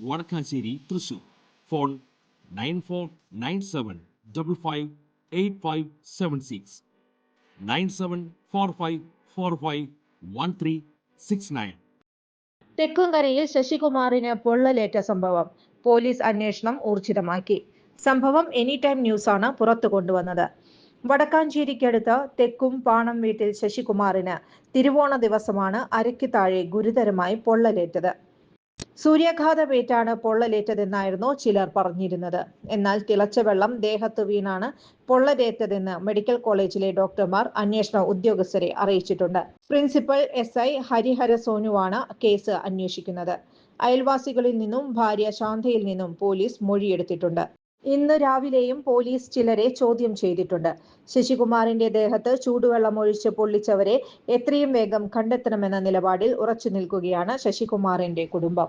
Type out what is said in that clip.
Vadakkanchery Thrissur. Phone nine four nine seven double five eight five seven six. Nine seven four five four five one three six nine. തെക്കുംകരയിൽ ശശികുമാറിന് പൊള്ളലേറ്റ സംഭവം. Police അന്വേഷണം ഊർജിതമാക്കി. സംഭവം any time ന്യൂസാണ് പുറത്തു കൊണ്ടുവന്നത്. വടക്കാഞ്ചേരിക്കടുത്ത് തെക്കും പാണം വീട്ടിൽ ശശികുമാറിന് തിരുവോണ ദിവസമാണ് അരയ്ക്ക് താഴെ ഗുരുതരമായി പൊള്ളലേറ്റത്. സൂര്യാഘാതമേറ്റാണ് പൊള്ളലേറ്റതെന്നായിരുന്നു ചിലർ പറഞ്ഞിരുന്നത്. എന്നാൽ തിളച്ച വെള്ളം ദേഹത്ത് വീണാണ് പൊള്ളലേറ്റതെന്ന് മെഡിക്കൽ കോളേജിലെ ഡോക്ടർമാർ അന്വേഷണ ഉദ്യോഗസ്ഥരെ അറിയിച്ചിട്ടുണ്ട്. പ്രിൻസിപ്പൽ എസ് ഐ ഹരിഹര സോനുവാണ് കേസ് അന്വേഷിക്കുന്നത്. അയൽവാസികളിൽ നിന്നും ഭാര്യ ശാന്തയിൽ നിന്നും പോലീസ് മൊഴിയെടുത്തിട്ടുണ്ട്. ഇന്ന് രാവിലെയും പോലീസ് ചിലരെ ചോദ്യം ചെയ്തിട്ടുണ്ട്. ശശികുമാറിന്റെ ദേഹത്ത് ചൂടുവെള്ളം ഒഴിച്ച് പൊള്ളിച്ചവരെ എത്രയും വേഗം കണ്ടെത്തണമെന്ന നിലപാടിൽ ഉറച്ചു നിൽക്കുകയാണ് ശശികുമാറിന്റെ കുടുംബം.